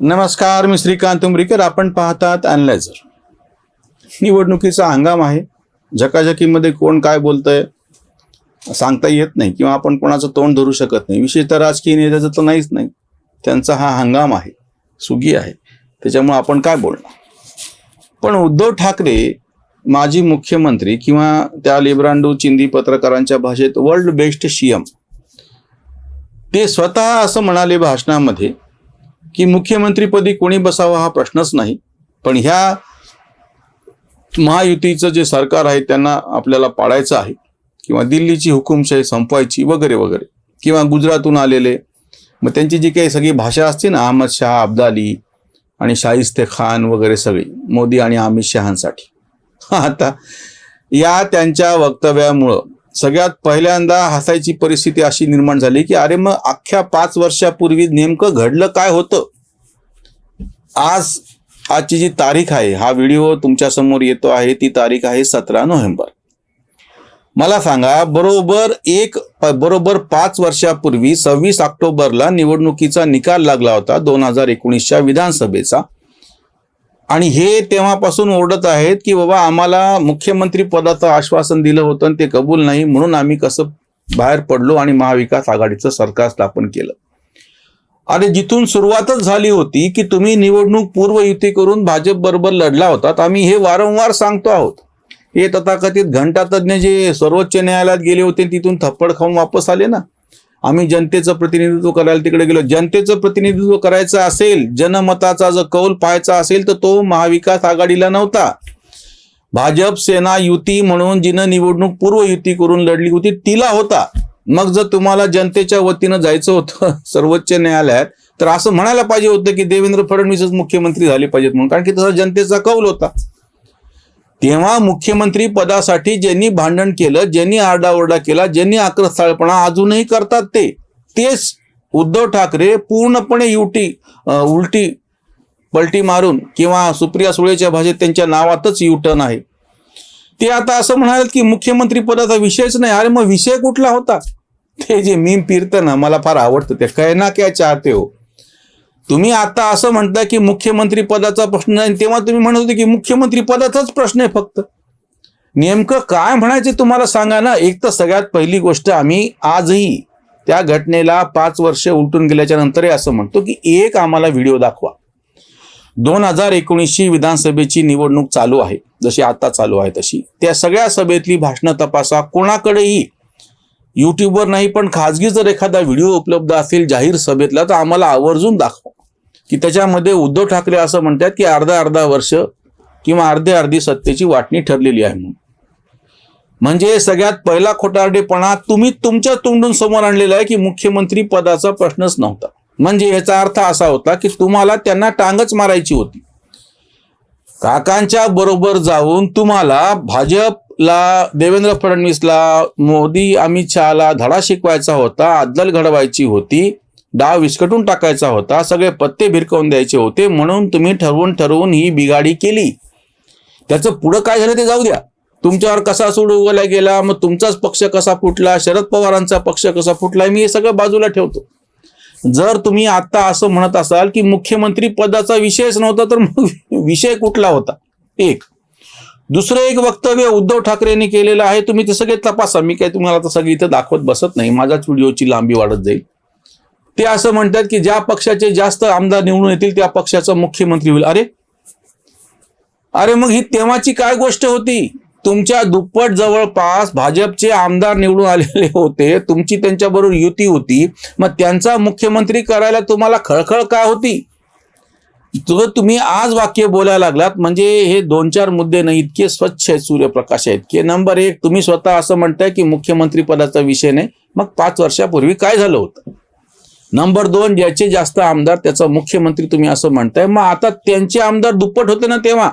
नमस्कार मी श्रीकांत उमरीकर. आपण पाहतात अनलायझर निवडणुकीचा हंगाम आहे. झकाझकीमध्ये कोण काय बोलतंय सांगता येत नाही किंवा आपण कोणाचं तोंड धरू शकत नाही. विशेषतः राजकीय नेत्याचं तर नाहीच नाही. त्यांचा हा हंगाम आहे. सुगी आहे. त्याच्यामुळे आपण काय बोलणार? पण उद्धव ठाकरे माजी मुख्यमंत्री किंवा त्या लिब्रांडू चिंदी पत्रकारांच्या भाषेत वर्ल्ड बेस्ट सीएम ते स्वतः असं म्हणाले भाषणामध्ये की मुख्यमंत्रीपदी कोणी बसावं हा प्रश्नच नाही. पण ह्या महायुतीचं जे सरकार आहे त्यांना आपल्याला पाडायचं आहे. किंवा दिल्लीची हुकुमशाही संपवायची वगैरे वगैरे. किंवा गुजरातहून आलेले. मग त्यांची जी काही सगळी भाषा असते ना अहमद शहा अब्दाली आणि शाहिस्ते खान वगैरे सगळी मोदी आणि अमित शहांसाठी. आता या त्यांच्या वक्तव्यामुळं सगळ्यात पहिल्यांदा हसायची परिस्थिती अशी निर्माण झाली की अरे मग अख्ख्या पाच वर्षापूर्वी नेमकं घडलं काय होतं? आज आजची जी तारीख आहे हा व्हिडिओ तुमच्यासमोर येतो आहे ती तारीख आहे सतरा नोव्हेंबर. मला सांगा बरोबर एक बरोबर पाच वर्षापूर्वी सव्वीस ऑक्टोबरला निवडणुकीचा निकाल लागला होता दोन हजार एकोणीसच्या विधानसभेचा. आणि हे तेव्हापासून ओरडत आहेत की बाबा आम्हाला मुख्यमंत्री पदाचं आश्वासन दिलं होतं आणि ते कबूल नाही म्हणून आम्ही कसं बाहेर पडलो आणि महाविकास आघाडीचं सरकार स्थापन केलं. अरे जिथून सुरुवातच झाली होती की तुम्ही निवडणूक पूर्व युती करून भाजप बरोबर लढला होता आम्ही हे वारंवार सांगतो आहोत. हे तथाकथित घंटातज्ञ जे सर्वोच्च न्यायालयात गेले होते तिथून थप्पड खाऊन वापस आले ना? आम्ही जनतेचं प्रतिनिधित्व करायला तिकडे गेलो. जनतेचं प्रतिनिधित्व करायचं असेल जनमताचा जर कौल पाहायचा असेल तर तो महाविकास आघाडीला नव्हता. भाजप सेना युती म्हणून जिनं निवडणूक पूर्व युती करून लढली होती तिला होता. मग जर तुम्हाला जनतेच्या वतीनं जायचं होतं सर्वोच्च न्यायालयात तर असं म्हणायला पाहिजे होतं की देवेंद्र फडणवीसच मुख्यमंत्री झाले पाहिजेत म्हणून. कारण की तसा जनतेचा कौल होता. तेव्हा मुख्यमंत्री पदासाठी ज्यांनी भांडण केलं ज्यांनी आरडाओरडा केला ज्यांनी आक्रस्थाळपणा अजूनही करतात ते तेच उद्धव ठाकरे पूर्णपणे युटी उलटी पलटी मारून किंवा सुप्रिया सुळेच्या भाषेत त्यांच्या नावातच युटर्न आहे. ते आता असं म्हणाले की मुख्यमंत्री पदाचा विषयच नाही. अरे मग विषय कुठला होता? ते जे मीम फिरतं ना मला फार आवडतं ते कहना क्या चाहते हो? तुम्ही आता असं म्हणताय की मुख्यमंत्री पदाचा प्रश्न नाही तेव्हा तुम्ही म्हणत होते की मुख्यमंत्री पदाचाच प्रश्न आहे फक्त. नेमकं काय म्हणायचे तुम्हाला सांगा ना? एक तर सगळ्यात पहिली गोष्ट आम्ही आजही त्या घटनेला पाच वर्ष उलटून गेल्याच्या नंतरही असं म्हणतो की एक आम्हाला व्हिडिओ दाखवा. दोन हजार एकोणीसची विधानसभेची निवडणूक चालू आहे जशी आता चालू आहे तशी. त्या सगळ्या सभेतली भाषणं तपासा. कोणाकडेही यूट्यूबवर नाही पण खाजगी जर एखादा व्हिडिओ उपलब्ध असेल जाहीर सभेतला तर आम्हाला आवर्जून दाखवा. की त्याच्यामध्ये उद्धव ठाकरे असं म्हणतात की अर्धा अर्धा वर्ष किंवा अर्धे अर्धी सत्तेची वाटणी ठरलेली आहे म्हणून. म्हणजे सगळ्यात पहिला खोटारडेपणा तुम्ही तुमच्या तोंडून समोर आणलेला आहे की मुख्यमंत्री पदाचा प्रश्नच नव्हता. म्हणजे याचा अर्थ असा होता की तुम्हाला त्यांना टांगच मारायची होती. काकांच्या बरोबर जाऊन तुम्हाला भाजपला देवेंद्र फडणवीसला मोदी अमित शहाला धडा शिकवायचा होता अद्दल घडवायची होती. डाव विस्कटून टाकायचा होता. सगळे पत्ते भिरकवून द्यायचे होते. म्हणून तुम्ही ठरवून ठरवून ही बिगाडी केली. त्याचं पुढं काय झालं ते जाऊ द्या. तुमच्यावर कसा सूड उगवला गेला मग तुमचाच पक्ष कसा फुटला शरद पवारांचा पक्ष कसा फुटला मी हे सगळं बाजूला ठेवतो. जर तुम्ही आता असं म्हणत असाल की मुख्यमंत्री पदाचा विषयच नव्हता तर मग विषय कुठला होता? एक. दुसरं एक वक्तव्य उद्धव ठाकरेंनी केलेलं आहे. तुम्ही ते सगळे तपासा. मी काय तुम्हाला आता सगळी इथं दाखवत बसत नाही. माझ्याच व्हिडिओची लांबी वाढत जाईल. ते असं म्हणतात की ज्या पक्षाचे जास्त आमदार निवडून येतील त्या पक्षाचा मुख्यमंत्री होईल. अरे अरे मग ही तेव्हाची काय गोष्ट होती? तुमच्या दुप्पट जवळपास भाजपचे आमदार निवडून आलेले होते तुमची त्यांच्याबरोबर युती होती मग त्यांचा मुख्यमंत्री करायला तुम्हाला खळखळ काय होती? जर तुम्ही आज वाक्य बोलायला लागलात म्हणजे हे दोन चार मुद्दे नाही इतके स्वच्छ आहेत सूर्यप्रकाश आहेत. की नंबर एक तुम्ही स्वतः असं म्हणताय की मुख्यमंत्री पदाचा विषय नाही. मग पाच वर्षापूर्वी काय झालं होतं? नंबर दोन ज्याचे जास्त आमदार त्याचा मुख्यमंत्री तुम्ही असं म्हणताय. मग आता त्यांचे आमदार दुप्पट होते ना तेव्हा.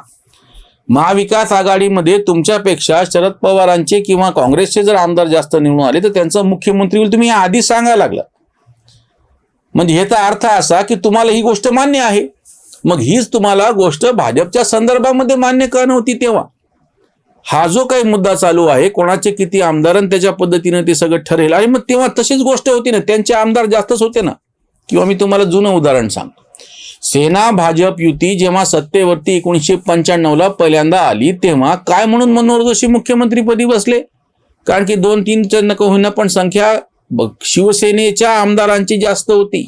महाविकास आघाडीमध्ये तुमच्यापेक्षा शरद पवारांचे किंवा काँग्रेसचे जर आमदार जास्त निवडून आले तर त्यांचा मुख्यमंत्री होईल तुम्ही आधी सांगायला लागला म्हणजे ह्याचा अर्थ असा की तुम्हाला ही गोष्ट मान्य आहे. मग हीच तुम्हाला गोष्ट भाजपच्या संदर्भामध्ये मान्य का नव्हती तेव्हा? हा जो काही मुद्दा चालू आहे कोणाचे किती आमदार त्याच्या पद्धतीनं ते सगळं ठरेल आणि मग तेव्हा तशीच गोष्ट होती ना त्यांचे आमदार जास्तच होते ना. किंवा मी तुम्हाला जुनं उदाहरण सांगतो. सेना भाजप युती जेव्हा सत्तेवरती एकोणीसशे पंच्याण्णवला पहिल्यांदा आली तेव्हा काय म्हणून मनोहर जोशी मुख्यमंत्रीपदी बसले? कारण की दोन तीन नको होईना पण संख्या शिवसेनेच्या आमदारांची जास्त होती.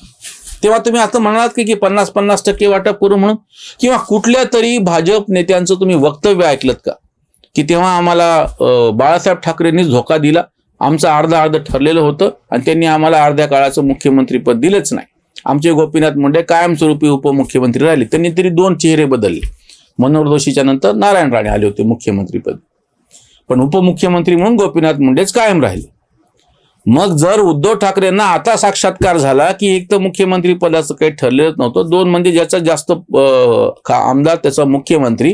तेव्हा तुम्ही असं म्हणालात की की पन्नास पन्नास टक्के वाटप करू म्हणून? किंवा कुठल्या तरी भाजप नेत्यांचं तुम्ही वक्तव्य ऐकलं का? की तेव्हा आम्हाला बाळासाहेब ठाकरेंनी झोका दिला. आमचं अर्धा अर्ध ठरलेलं होतं आणि त्यांनी आम्हाला अर्ध्या काळाचं मुख्यमंत्रीपद दिलंच नाही. आमचे गोपीनाथ मुंडे कायमस्वरूपी उपमुख्यमंत्री राहिले. त्यांनी तरी दोन चेहरे बदलले. मनोहर जोशीच्या नंतर नारायण राणे आले होते मुख्यमंत्रीपद पण उपमुख्यमंत्री म्हणून गोपीनाथ मुंडेच कायम राहिले. मग जर उद्धव ठाकरेंना आता साक्षात्कार झाला की एक तर मुख्यमंत्री पदाचं काही ठरलेलं नव्हतं दोन म्हणजे ज्याचा जास्त आमदार त्याचा मुख्यमंत्री.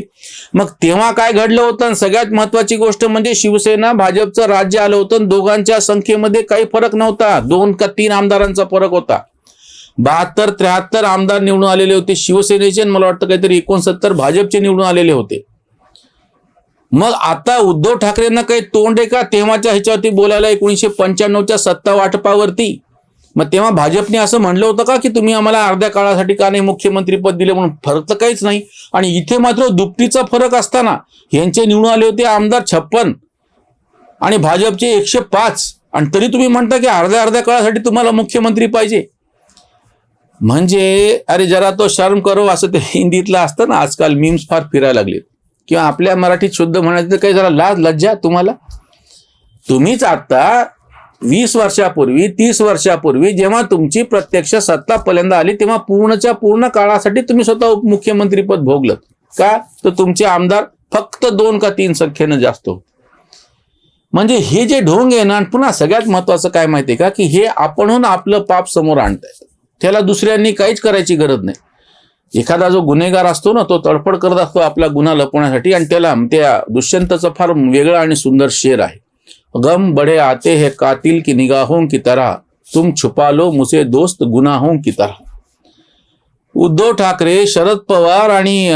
मग तेव्हा काय घडलं होतं? आणि सगळ्यात महत्वाची गोष्ट म्हणजे शिवसेना भाजपचं राज्य आलं होतं दोघांच्या संख्येमध्ये काही फरक नव्हता. दोन का तीन आमदारांचा फरक होता. बहात्तर त्र्याहत्तर आमदार निवडून आलेले होते शिवसेनेचे मला वाटतं काहीतरी एकोणसत्तर भाजपचे निवडून आलेले होते. मग आता उद्धव ठाकरेंना काही तोंड आहे का? तेव्हाच्या ह्याच्यावरती बोलायला एकोणीसशे पंच्याण्णवच्या सत्ता वाटपावरती मग तेव्हा भाजपने असं म्हणलं होतं का की तुम्ही आम्हाला अर्ध्या काळासाठी का नाही मुख्यमंत्रीपद दिले म्हणून? फरक तर काहीच नाही. आणि इथे मात्र दुपटीचा फरक असताना यांचे निवडून आले होते आमदार छप्पन आणि भाजपचे एकशे पाच. आणि तरी तुम्ही म्हणता की अर्ध्या अर्ध्या काळासाठी तुम्हाला मुख्यमंत्री पाहिजे. म्हणजे अरे जरा तो शर्म करो असं ते हिंदीतलं असतं ना आजकाल मीम्स फार फिरायला लागलेत. किंवा आपल्या मराठीत शुद्ध म्हणायचं काही जरा लाज लज्जा तुम्हाला? तुम्हीच आता वीस वर्षापूर्वी तीस वर्षापूर्वी जेव्हा तुमची प्रत्यक्ष सत्ता पहिल्यांदा आली तेव्हा पूर्णच्या पूर्ण काळासाठी तुम्ही स्वतः उपमुख्यमंत्रीपद भोगलं का? तर तुमचे आमदार फक्त दोन का तीन संख्येनं जास्त होते. म्हणजे हे जे ढोंग आहे ना पुन्हा सगळ्यात महत्वाचं काय माहितीये का? की हे आपणहून आपलं पाप समोर आणतायत. त्याला दुसऱ्यांनी काहीच करायची गरज नाही. एखादा जो गुन्हेगार असतो ना तो तडफड करत असतो आपला गुन्हा लपवण्यासाठी आणि त्याला त्या दुष्यंतचं फार वेगळा आणि सुंदर शेर आहे. गम बड़े आते हे कातिल की निगाहों की तरह तुम छुपा लो मुझे दोस्त गुन्हाहों की तरह. उद्धव ठाकरे शरद पवार आणि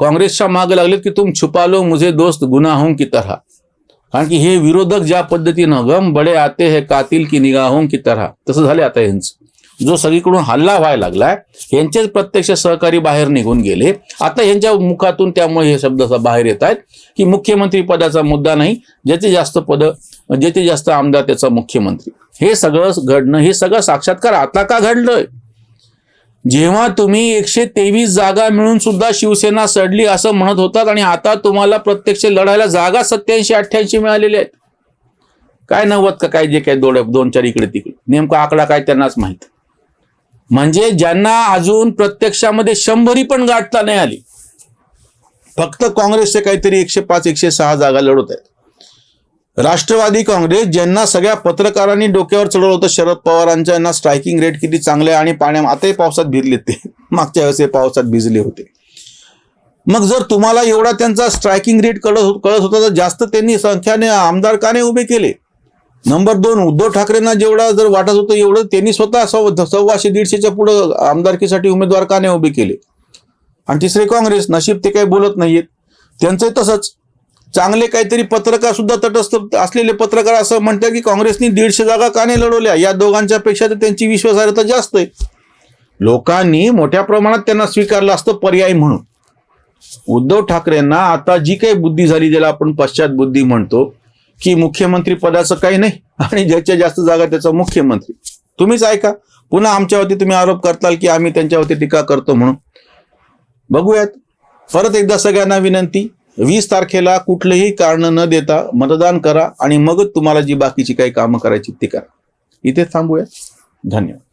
काँग्रेसच्या मागे लागलेत की तुम छुपा लो मुझे दोस्त गुन्हाहों की तरह. कारण की हे विरोधक ज्या पद्धतीनं गम बडे आते हे कातील की निगाहों की तरह तसं झाले आता यांचं. जो सगळीकडून हल्ला व्हायला लागलाय यांचेच प्रत्यक्ष सहकारी बाहेर निघून गेले. आता यांच्या मुखातून त्यामुळे हे शब्द बाहेर येत आहेत की मुख्यमंत्री पदाचा मुद्दा नाही ज्याचे जास्त पद ज्याचे जास्त आमदार त्याचा मुख्यमंत्री. हे सगळं घडणं हे सगळं साक्षात्कार आता का घडलंय? जेव्हा तुम्ही एकशे तेवीस जागा मिळून सुद्धा शिवसेना सडली असं म्हणत होतात आणि आता तुम्हाला प्रत्यक्ष लढायला जागा सत्याऐंशी अठ्ठ्याऐंशी मिळालेल्या आहेत. काय नव्वद का काय जे काय दोड दोन चार इकडे तिकडे? नेमका आकडा काय त्यांनाच माहीत. म्हणजे ज्यांना अजून प्रत्यक्षामध्ये शंभरी पण गाठता नाही आली. फक्त काँग्रेसचे काहीतरी एकशे पाच एकशे सहा जागा लढवत आहेत. राष्ट्रवादी काँग्रेस ज्यांना सगळ्या पत्रकारांनी डोक्यावर चढवलं होतं शरद पवारांच्या यांना स्ट्रायकिंग रेट किती चांगले आहे आणि पाण्या आताही पावसात भिजले ते. मागच्या वेळेस हे पावसात भिजले होते. मग जर तुम्हाला एवढा त्यांचा स्ट्रायकिंग रेट कळत कळत होता तर जास्त त्यांनी संख्याने आमदार का नाही उभे केले? नंबर दोन उद्धव ठाकरेंना जेवढा जर वाटत होतं एवढं त्यांनी स्वतः सव्वा सव्वाशे दीडशेच्या पुढं आमदारकीसाठी उमेदवार का नाही उभे केले. आणि तिसरे काँग्रेस नशीब ते काही बोलत नाहीयेत. त्यांचं तसंच. चांगले काहीतरी पत्रकार सुद्धा तटस्थ असलेले पत्रकार असं म्हणतात की काँग्रेसनी दीडशे जागा का नाही लढवल्या. या दोघांच्या पेक्षा तर त्यांची विश्वासार्हता जास्त आहे. लोकांनी मोठ्या प्रमाणात त्यांना स्वीकारलं असतं पर्याय म्हणून. उद्धव ठाकरेंना आता जी काही बुद्धी झाली ज्याला आपण पश्चात बुद्धी म्हणतो की मुख्यमंत्री पदाचं काही नाही आणि ज्याच्या जास्त जागा त्याचा मुख्यमंत्री. तुम्हीच ऐका. पुन्हा आमच्यावरती तुम्ही आरोप करताल की आम्ही त्यांच्यावरती टीका करतो म्हणून. बघूयात. परत एकदा सगळ्यांना विनंती. वीस तारखेला कुठलेही कारण न देता मतदान करा आणि मगच तुम्हाला जी बाकीची काही कामं करायची ती करा. इथे थांबूया धन्यवाद.